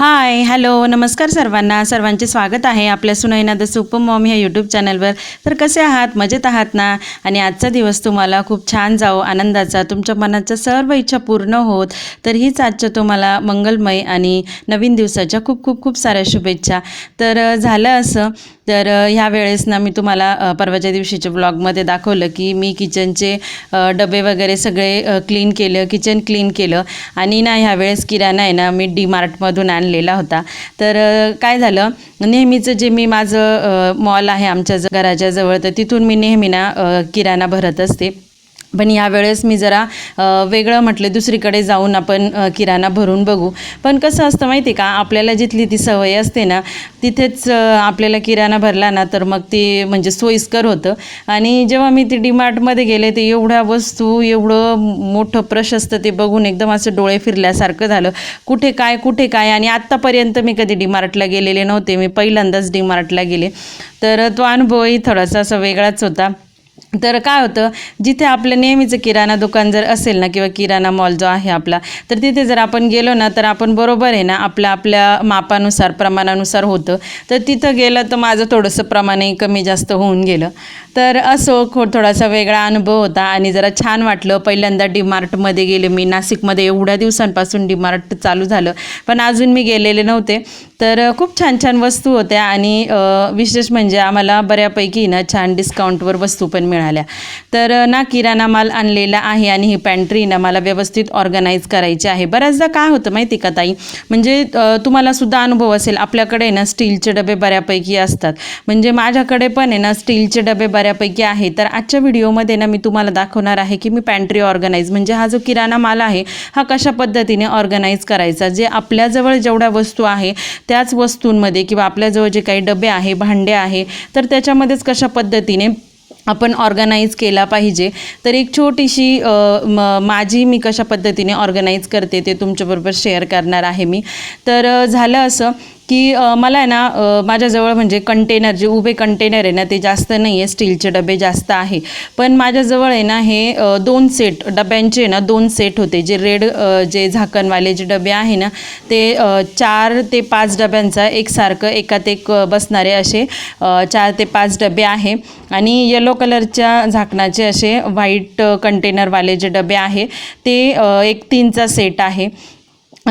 Hi hello नमस्कार सर्वांना. सर्वांचे स्वागत आहे आपल्या सुनैना द सुपर मॉम ह्या यूट्यूब चॅनलवर तर कसे आहात? मजेत आहात ना? आणि आजचा दिवस तुम्हाला खूप छान जाओ आनंदाचा तुमच्या मनाच्या सर्व इच्छा पूर्ण होत. तर हीच आजच्या तुम्हाला मंगलमय आणि नवीन दिवसाच्या खूप खूप खूप साऱ्या शुभेच्छा. तर झालं असं. तर ह्या वेळेस ना मी तुम्हाला परवाच्या दिवशीच्या ब्लॉगमध्ये दाखवलं की मी किचनचे डबे वगैरे सगळे क्लीन केलं किचन क्लीन केलं. आणि ना ह्या वेळेस किराणा आहे ना मी डी मार्टमधून आणलेला होता. तर काय झालं? नेहमीचं जे मी माझं मॉल आहे आमच्या घराच्या जवळ तर तिथून मी नेहमी ना किराणा भरत असते. पण यावेळेस मी जरा वेगळं म्हटलं दुसरीकडे जाऊन आपण किराणा भरून बघू. पण कसं असतं माहिती आहे का आपल्याला जिथली ती सवय असते ना तिथेच आपल्याला किराणा भरला ना तर मग ते म्हणजे सोयीस्कर होतं. आणि जेव्हा मी ते डीमार्टमध्ये गेले ते एवढ्या वस्तू एवढं मोठं प्रशस्त ते बघून एकदम असं डोळे फिरल्यासारखं झालं. कुठे काय कुठे काय आणि आत्तापर्यंत मी कधी डीमार्टला गेलेले नव्हते. मी पहिल्यांदाच डीमार्टला गेले. तर तो अनुभवही थोडासा असा वेगळाच होता. तर काय होतं जिथे आपलं नेहमीचं किराणा दुकान जर असेल ना किंवा किराणा मॉल जो आहे आपला तर तिथे जर आपण गेलो ना तर आपण बरोबर आहे ना आपल्या आपल्या मापानुसार प्रमाणानुसार होतं. तर तिथं गेलं तर माझं थोडंसं प्रमाणही कमी जास्त होऊन गेलं. तर असो खो थोडासा वेगळा अनुभव होता आणि जरा छान वाटलं. पहिल्यांदा डीमार्टमध्ये गेले मी. नाशिकमध्ये एवढ्या दिवसांपासून डीमार्ट चालू झालं. पण अजून मी गेलेले नव्हते. तर खूप छान छान वस्तू होत्या आणि विशेष म्हणजे आम्हाला बऱ्यापैकी ना छान डिस्काउंटवर वस्तू पण मिळाल्या. मिळाल्या. तर ना किराणा माल आणलेला आहे आणि ही पॅन्ट्री ना मला व्यवस्थित ऑर्गनाईज करायची आहे. बऱ्याचदा काय होतं माहिती का ताई? म्हणजे तुम्हाला सुद्धा अनुभव असेल. आपल्याकडे ना स्टीलचे डबे बऱ्यापैकी असतात. म्हणजे माझ्याकडे पण आहे ना स्टीलचे डबे बऱ्यापैकी आहे तर आजच्या व्हिडिओमध्ये ना मी तुम्हाला दाखवणार आहे की मी पॅन्ट्री ऑर्गनाईज म्हणजे हा जो किराणा माल आहे हा कशा पद्धतीने ऑर्गनाईज करायचा? जे आपल्याजवळ जेवढ्या वस्तू आहे त्याच वस्तूंमध्ये किंवा आपल्याजवळ जे काही डबे आहे भांडे आहे तर त्याच्यामध्येच कशा पद्धतीने आपण ऑर्गनाईज केला पाहिजे. तर एक छोटीशी म माझी मी कशा पद्धतीने ऑर्गनाईज करते ते तुमच्याबरोबर शेअर करणार आहे मी. तर झालं असं की मला आहे ना माझ्याजवळ म्हणजे कंटेनर जे उभे कंटेनर आहे ना ते जास्त नाही आहे स्टीलचे डबे जास्त आहे. पण माझ्याजवळ आहे ना हे दोन सेट डब्यांचे ना दोन सेट होते. जे रेड जे झाकणवाले जे डबे आहे ना ते चार ते पाच डब्यांचा एकसारखं एकात एक बसणारे असे चार ते पाच डबे आहे. आणि येलो कलरच्या झाकणाचे असे व्हाईट कंटेनरवाले जे डबे आहे ते एक तीनचा सेट आहे.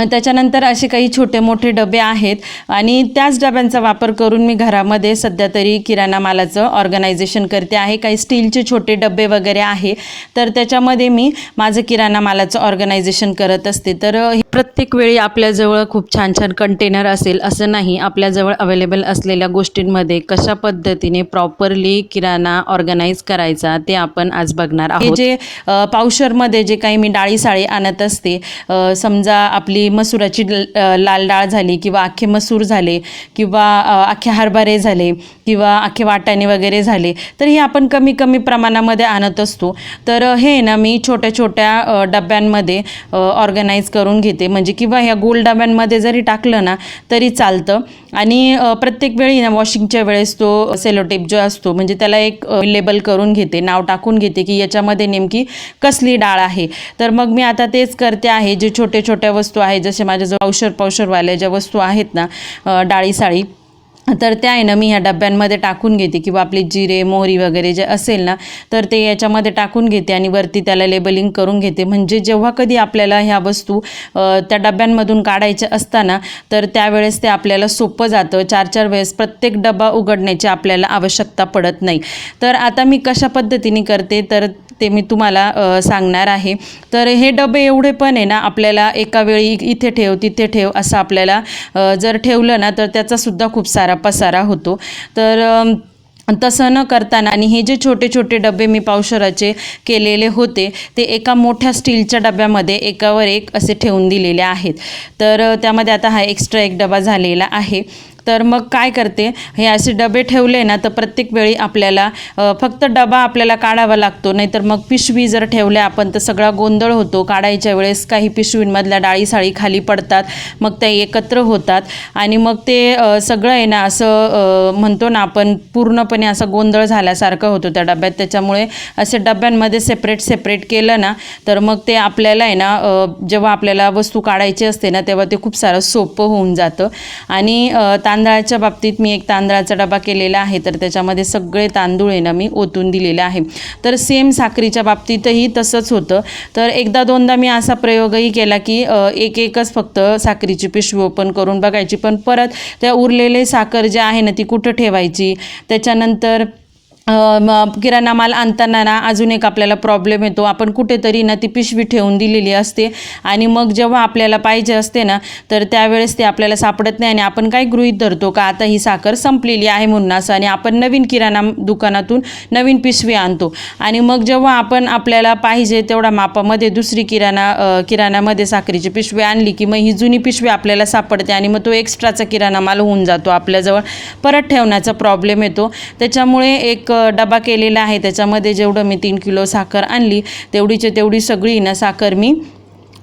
त्याच्यानंतर असे काही छोटे मोठे डबे आहेत आणि त्याच डब्यांचा वापर करून मी घरामध्ये सध्या तरी किराणा मालाचं ऑर्गनायझेशन करते आहे. काही स्टीलचे छोटे डबे वगैरे आहे. तर त्याच्यामध्ये मी माझं किराणा मालाचं ऑर्गनायझेशन करत असते. तर प्रत्येक वेळी आपल्याजवळ खूप छान छान कंटेनर असेल असं नाही. आपल्याजवळ अवेलेबल असलेल्या गोष्टींमध्ये कशा पद्धतीने प्रॉपरली किराणा ऑर्गनाईज करायचा ते आपण आज बघणार आहोत. जे पावशरमध्ये जे काही मी डाळी साळी आणत असते समजा आपली मसुराची लाल डाळ झाली किंवा अख्खे मसूर झाले किंवा अख्खे हरभरे झाले किंवा अख्खे वाटाणे वगैरे झाले तर हे आपण कमी कमी प्रमाणामध्ये आणत असतो. तर हे ना मी छोट्या छोट्या डब्यांमध्ये ऑर्गनाईज करून घेते. म्हणजे किंवा ह्या गोल डब्यांमध्ये जरी टाकलं ना तरी चालतं. आणि प्रत्येक वेळी ना वॉशिंगच्या वेळेस तो सेलोटेप जो असतो म्हणजे त्याला एक लेबल करून घेते नाव टाकून घेते की याच्यामध्ये नेमकी कसली डाळ आहे. तर मग मी आता तेच करते आहे जे छोटे छोट्या वस्तू आहे जसे माझ्याजवळ पावशर पावशरवाल्या ज्या वस्तू आहेत ना डाळी साळी तर त्या आहे ना मी ह्या डब्यांमध्ये टाकून घेते. किंवा आपली जिरे मोहरी वगैरे जे असेल ना तर ते याच्यामध्ये टाकून घेते आणि वरती त्याला लेबलिंग करून घेते. म्हणजे जेव्हा कधी आपल्याला ह्या वस्तू त्या डब्यांमधून काढायच्या असताना तर त्यावेळेस ते आपल्याला सोपं जातं. चार चार वेळेस प्रत्येक डबा उघडण्याची आपल्याला आवश्यकता पडत नाही. तर आता मी कशा पद्धतीने करते? तर ते मी तुम्हाला सांगणार आहे. तर हे डबे एवढे पण आहे ना आपल्याला एका वेळी इथे ठेव तिथे ठेव असं आपल्याला जर ठेवलं ना तर त्याचासुद्धा खूप सारा पसारा होतो. तर तसं न करताना आणि हे जे छोटे छोटे डबे मी पावशराचे केलेले होते ते एका मोठ्या स्टीलच्या डब्यामध्ये एकावर एक असे ठेवून दिलेले आहेत. तर त्यामध्ये आता हा एक्स्ट्रा एक डबा झालेला आहे. तर मग काय करते? हे असे डबे ठेवले ना तर प्रत्येक वेळी आपल्याला फक्त डबा आपल्याला काढावा लागतो. नाहीतर मग पिशवी जर ठेवल्या आपण तर सगळा गोंधळ होतो. काढायच्या वेळेस काही पिशवींमधल्या डाळी साळी खाली पडतात. मग त्या एकत्र होतात. आणि मग ते सगळं आहे ना असं म्हणतो ना आपण पूर्णपणे असं गोंधळ झाल्यासारखं होतो त्या डब्यात. त्याच्यामुळे असे डब्यांमध्ये सेपरेट सेपरेट केलं ना तर मग ते आपल्याला आहे ना जेव्हा आपल्याला वस्तू काढायची असते ना तेव्हा ते खूप सारं सोपं होऊन जातं. आणि तांदळाच्या बाबतीत मी एक तांदळाचा डबा केलेला आहे तर त्याच्यामध्ये सगळे तांदूळ आहे ना मी ओतून दिलेले आहे. तर सेम साखरीच्या बाबतीतही तसंच होतं. तर एकदा दोनदा मी असा प्रयोगही केला की एक एकच फक्त साखरीची पिशवी ओपन करून बघायची. पण परत त्या उरलेले साखर जे आहे ना ती कुठं ठेवायची? त्याच्यानंतर किराणा माल आणताना ना अजून एक आपल्याला प्रॉब्लेम येतो. आपण कुठेतरी ना ती पिशवी ठेवून दिलेली असते आणि मग जेव्हा आपल्याला पाहिजे असते ना तर त्यावेळेस ते आपल्याला सापडत नाही आणि आपण काय गृहीत धरतो का आता ही साखर संपलेली आहे म्हणून असं आणि आपण नवीन किराणा दुकानातून नवीन पिशवी आणतो. आणि मग जेव्हा आपण आपल्याला पाहिजे तेवढ्या मापामध्ये दुसरी किराणा किराणामध्ये साखरेची पिशवी आणली की मग ही जुनी पिशवी आपल्याला सापडते आणि मग तो एक्स्ट्राचा किराणा माल होऊन जातो आपल्याजवळ. परत ठेवण्याचा प्रॉब्लेम येतो. त्याच्यामुळे एक डबा केलेला आहे. त्याच्यामध्ये जेवढं मी तीन किलो साखर आणली तेवढीच्या तेवढी सगळी ना साखर मी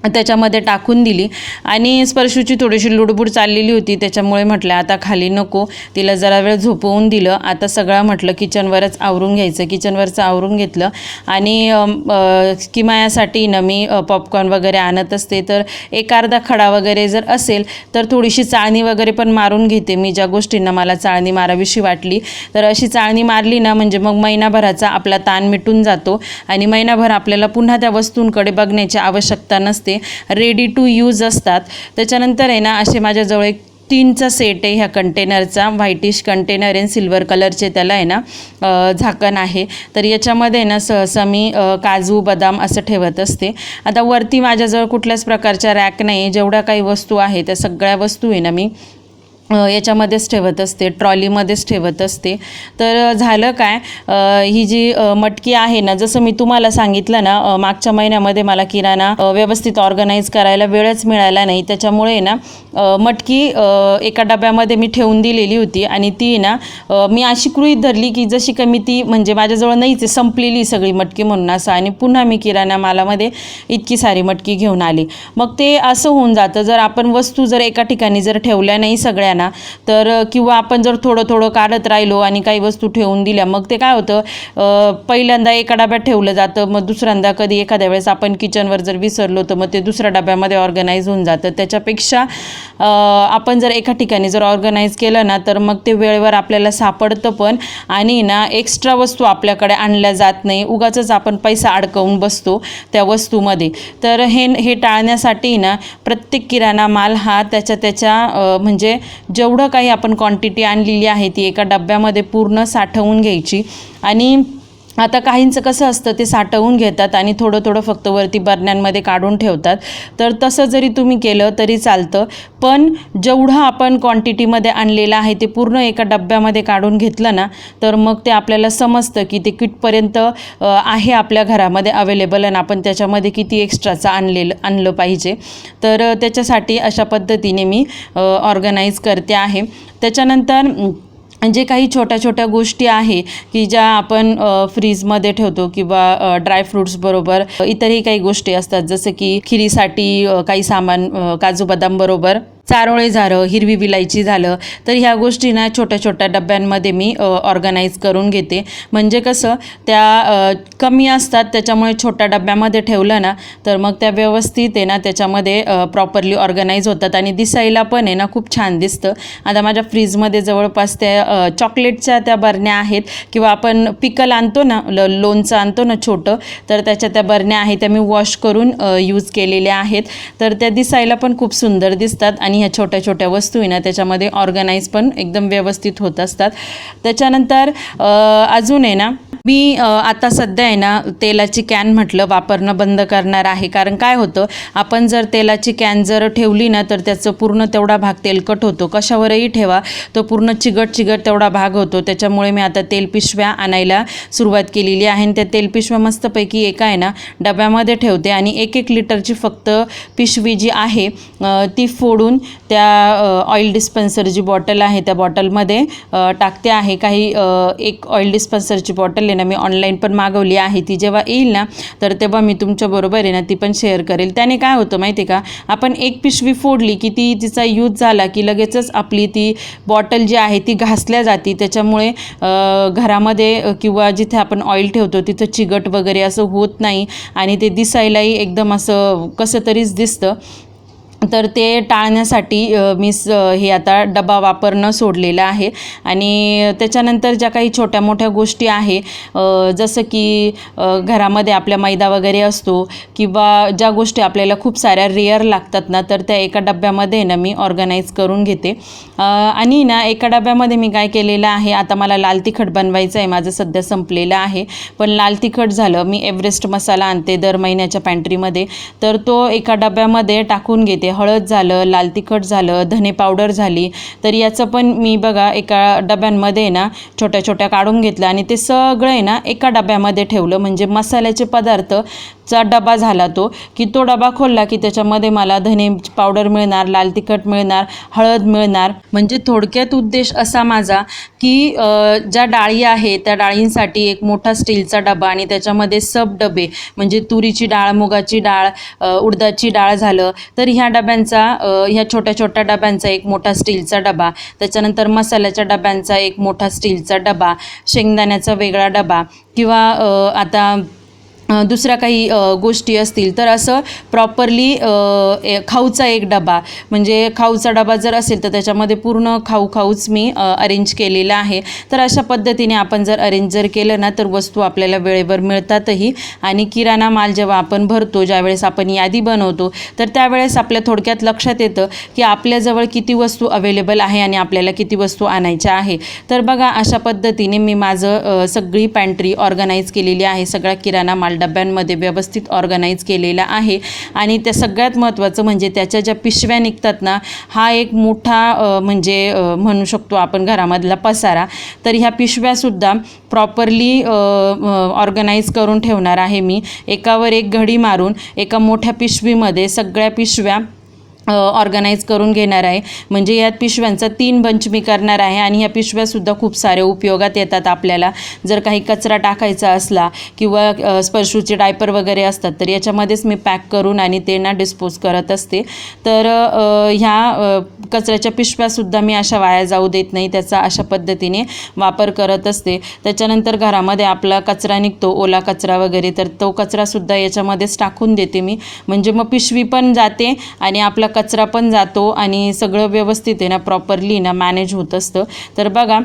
त्याच्यामध्ये टाकून दिली. आणि स्पर्शूची थोडीशी लुडबुड चाललेली होती त्याच्यामुळे म्हटलं आता खाली नको. तिला जरा वेळ झोपवून दिलं. आता सगळं म्हटलं किचनवरच आवरून घ्यायचं. किचनवरचं आवरून घेतलं. आणि किमायासाठी ना मी पॉपकॉर्न वगैरे आणत असते. तर एक अर्धा खडा वगैरे जर असेल तर थोडीशी चाळणी वगैरे पण मारून घेते मी ज्या गोष्टींना मला चाळणी मारावीशी वाटली. तर अशी चाळणी मारली ना म्हणजे मग महिनाभराचा आपला ताण मिटून जातो. आणि महिनाभर आपल्याला पुन्हा त्या वस्तूंकडे बघण्याची आवश्यकता नसते. रेडी टू यूज असतात. त्याच्यानंतर आहे ना असे माझ्याजवळ एक तीनचा सेट आहे ह्या कंटेनरचा व्हाईटिश कंटेनर आहे सिल्वर कलरचे त्याला आहे ना झाकण आहे. तर याच्यामध्ये ना सहसा मी काजू बदाम असं ठेवत असते. आता वरती माझ्याजवळ कुठल्याच प्रकारच्या रॅक नाही जेवढ्या काही वस्तू आहे त्या सगळ्या वस्तू आहे ना मी याच्यामध्येच ठेवत असते ट्रॉलीमध्येच ठेवत असते. तर झालं काय? ही जी मटकी आहे ना जसं मी तुम्हाला सांगितलं ना मागच्या महिन्यामध्ये मला किराणा व्यवस्थित ऑर्गनाईज करायला वेळच मिळाला नाही. त्याच्यामुळे ना मटकी एका डब्यामध्ये मी ठेवून दिलेली होती आणि ती ना मी अशी गृहीत धरली की जशी कमी ती म्हणजे माझ्याजवळ नाहीच आहे संपलेली सगळी मटकी म्हणून असं आणि पुन्हा मी किराणा मालामध्ये इतकी सारी मटकी घेऊन आली. मग ते असं होऊन जातं जर आपण वस्तू जर एका ठिकाणी जर ठेवल्या नाही ना. तर किंवा आपण जर थोडं थोडं काढत राहिलो आणि काही वस्तू ठेवून दिल्या मग ते काय होतं पहिल्यांदा एका डब्यात ठेवलं जातं मग दुसऱ्यांदा कधी एखाद्या वेळेस आपण किचनवर जर विसरलो तर मग ते दुसऱ्या डब्यामध्ये ऑर्गनाईज होऊन जातं. त्याच्यापेक्षा आपण जर एका ठिकाणी जर ऑर्गनाईज केलं ना तर मग ते वेळेवर आपल्याला सापडतं पण आणि ना एक्स्ट्रा वस्तू आपल्याकडे आणल्या जात नाही. उगाचच आपण पैसा अडकवून बसतो त्या वस्तूमध्ये. तर हे हे टाळण्यासाठी ना प्रत्येक किराणा माल हा त्याच्या त्याच्या म्हणजे जेवढं काही आपण क्वांटिटी आणलेली आहे ती एका डब्यामध्ये पूर्ण साठवून घ्यायची. आणि आता काहींचं कसं असतं ते साठवून घेतात आणि थोडं थोडं फक्त वरती बरण्यांमध्ये काढून ठेवतात. तर तसं जरी तुम्ही केलं तरी चालतं. पण जेवढं आपण क्वांटिटीमध्ये आणलेलं आहे ते पूर्ण एका डब्यामध्ये काढून घेतलं ना तर मग ते आपल्याला समजतं की ते किटपर्यंत आहे आपल्या घरामध्ये अवेलेबल आणि आपण त्याच्यामध्ये किती एक्स्ट्राचं आणलेलं आणलं पाहिजे. तर त्याच्यासाठी अशा पद्धतीने मी ऑर्गनाईज करते आहे. त्याच्यानंतर जे काही छोट्या छोट्या गोष्टी आहे की ज्या आपण फ्रीजमध्ये ठेवतो किंवा अ, बरोबर इतरही काही गोष्टी असतात. जसं की खिरीसाठी काही सामान काजू बदाम बरोबर. चारोळे झालं हिरवी विलायची झालं तर ह्या गोष्टी ना छोट्या छोट्या डब्यांमध्ये मी ऑर्गनाईज करून घेते. म्हणजे कसं त्या कमी असतात त्याच्यामुळे छोट्या डब्यामध्ये ठेवलं ना तर मग त्या व्यवस्थित आहे ना त्याच्यामध्ये प्रॉपरली ऑर्गनाईज होतात आणि दिसायला पण आहे ना खूप छान दिसतं. आता माझ्या फ्रीजमध्ये जवळपास त्या चॉकलेटच्या त्या बरण्या आहेत किंवा आपण पिकल आणतो ना ल लोणचं आणतो ना छोटं तर त्याच्या त्या बरण्या आहेत त्या मी वॉश करून यूज केलेल्या आहेत. तर त्या दिसायला पण खूप सुंदर दिसतात आणि ह्या छोट्या छोट्या वस्तू आहे ना त्याच्यामध्ये ऑर्गनाईज पण एकदम व्यवस्थित होत असतात. त्याच्यानंतर अजून आहे ना मी आता सध्या आहे ना तेलाची कॅन म्हटलं वापरणं बंद करणार आहे. कारण काय होतं आपण जर तेलाची कॅन जर ठेवली ना तर त्याचं पूर्ण तेवढा भाग तेलकट होतो. कशावरही ठेवा तो पूर्ण चिगट चिगट तेवढा भाग होतो. त्याच्यामुळे मी आता तेल पिशव्या आणायला सुरुवात केलेली आहे. आणि त्या तेल पिशव्या मस्तपैकी एका आहे ना डब्यामध्ये ठेवते. आणि एक एक लिटरची फक्त पिशवी जी आहे ती फोडून त्या ऑइल डिस्पेन्सर जी बॉटल आहे त्या बॉटलमध्ये टाकते आहे. काही एक ऑइल डिस्पेन्सरची बॉटल आहे ना मी ऑनलाईन पण मागवली आहे ती जेव्हा येईल ना तर तेव्हा मी तुमच्याबरोबर आहे ना ती पण शेअर करेल. त्याने काय होतं माहिती आहे का? आपण एक पिशवी फोडली की ती तिचा यूज झाला की लगेचच आपली ती बॉटल जी आहे ती घासल्या जाते. त्याच्यामुळे घरामध्ये किंवा जिथे आपण ऑइल ठेवतो तिथं चिगट वगैरे असं होत नाही. आणि ते दिसायलाही एकदम असं कसं तरीच दिसतं. तर ते टाळण्यासाठी मी स हे आता डबा वापरणं सोडलेलं आहे. आणि त्याच्यानंतर ज्या काही छोट्या मोठ्या गोष्टी आहे जसं की घरामध्ये आपल्या मैदा वगैरे असतो किंवा ज्या गोष्टी आपल्याला खूप साऱ्या रेअर लागतात ना तर त्या एका डब्यामध्ये ना मी ऑर्गनाईज करून घेते. आणि ना एका डब्यामध्ये मी काय केलेलं आहे आता मला लाल तिखट बनवायचं आहे माझं सध्या संपलेलं आहे. पण लाल तिखट झालं मी एव्हरेस्ट मसाला आणते दर महिन्याच्या पॅन्ट्रीमध्ये तर तो एका डब्यामध्ये टाकून घेते. हळद झालं लाल तिखट झालं धने पावडर झाली तर याचं पण मी बघा एका डब्यांमध्ये ना छोट्या छोट्या काढून घेतलं आणि ते सगळं आहे ना एका डब्यामध्ये ठेवलं. म्हणजे मसाल्याचे पदार्थ चा डबा झाला तो की तो डबा खोलला की त्याच्यामध्ये मला धने पावडर मिळणार लाल तिखट मिळणार हळद मिळणार. म्हणजे थोडक्यात उद्देश असा माझा की ज्या डाळी आहे त्या डाळींसाठी एक मोठा स्टीलचा डबा आणि त्याच्यामध्ये सब डबे म्हणजे तुरीची डाळ मुगाची डाळ उडदाची डाळ झालं तर ह्या डब्यांचा ह्या छोट्या छोट्या डब्यांचा एक मोठा स्टीलचा डबा त्याच्यानंतर मसाल्याच्या डब्यांचा एक मोठा स्टीलचा डबा शेंगदाण्याचा वेगळा डबा किंवा आता दुसऱ्या काही गोष्टी असतील तर असं प्रॉपरली खाऊचा एक डबा. म्हणजे खाऊचा डबा जर असेल तर त्याच्यामध्ये पूर्ण खाऊ खाऊच मी अरेंज केलेला आहे. तर अशा पद्धतीने आपण जर अरेंज जर केलं ना तर वस्तू आपल्याला वेळेवर मिळतातही. आणि किराणा माल जेव्हा आपण भरतो ज्यावेळेस आपण यादी बनवतो तर त्यावेळेस आपल्या थोडक्यात लक्षात येतं की आपल्याजवळ किती वस्तू अवेलेबल आहे आणि आपल्याला किती वस्तू आणायच्या आहे. तर बघा अशा पद्धतीने मी माझं सगळी पॅन्ट्री ऑर्गनाईज केलेली आहे सगळा किराणा माल डब्यांमध्ये व्यवस्थित ऑर्गनाईज केलेला आहे. आणि त्या सगळ्यात महत्त्वाचं म्हणजे त्याच्या ज्या पिशव्या निघतात ना हा एक मोठा म्हणजे म्हणू शकतो आपण घरामधला पसारा. तर ह्या पिशव्यासुद्धा प्रॉपरली ऑर्गनाईज करून ठेवणार आहे मी. एकावर एक घडी मारून एका मोठ्या पिशवीमध्ये सगळ्या पिशव्या ऑर्गनाईज करून घेणार आहे. म्हणजे यात पिशव्यांचा तीन बंच मी करणार आहे आणि ह्या पिशव्यासुद्धा खूप साऱ्या उपयोगात येतात आपल्याला. जर काही कचरा टाकायचा असला किंवा स्पर्शूचे डायपर वगैरे असतात तर याच्यामध्येच मी पॅक करून आणि ते ना डिस्पोज करत असते. तर ह्या कचऱ्याच्या पिशव्यासुद्धा मी अशा वाया जाऊ देत नाही त्याचा अशा पद्धतीने वापर करत असते. त्याच्यानंतर घरामध्ये आपला कचरा निघतो ओला कचरा वगैरे तर तो कचरासुद्धा याच्यामध्येच टाकून देते मी. म्हणजे मग पिशवी पण जाते आणि आपला कचरा पण जातो आणि सगळं व्यवस्थित आहे ना प्रॉपरली ना मॅनेज होत असतं. तर बघा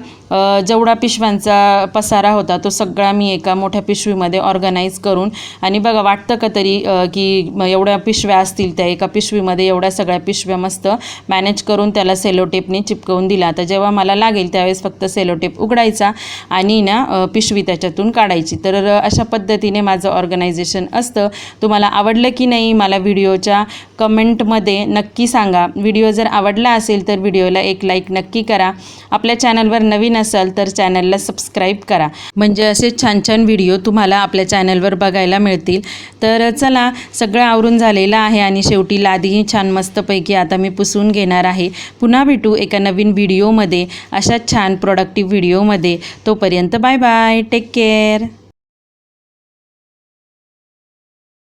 जेवढा पिशव्यांचा पसारा होता तो सगळा मी एका मोठ्या पिशवीमध्ये ऑर्गनाईज करून आणि बघा वाटतं का तरी की एवढ्या पिशव्या असतील त्या एका पिशवीमध्ये एवढ्या सगळ्या पिशव्या मस्त मॅनेज करून त्याला सेलोटेपने चिपकवून दिला. आता जेव्हा मला लागेल त्यावेळेस फक्त सेलोटेप उघडायचा आणि ना पिशवी त्याच्यातून काढायची. तर अशा पद्धतीने माझं ऑर्गनायझेशन असतं. तुम्हाला आवडलं की नाही मला व्हिडिओच्या कमेंटमध्ये नक्की नक्की सांगा. व्हिडिओ जर आवडला असेल तर व्हिडिओला एक लाईक नक्की करा. आपल्या चॅनलवर नवीन असाल तर चॅनलला सबस्क्राईब करा. म्हणजे असे छान छान व्हिडिओ तुम्हाला आपल्या चॅनलवर बघायला मिळतील. तर चला सगळं आवरून झालेलं आहे आणि शेवटी लादीही छान मस्तपैकी आता मी पुसून घेणार आहे. पुन्हा भेटू एका नवीन व्हिडिओमध्ये अशा छान प्रोडक्टिव्ह व्हिडिओमध्ये. तोपर्यंत बाय बाय टेक केअर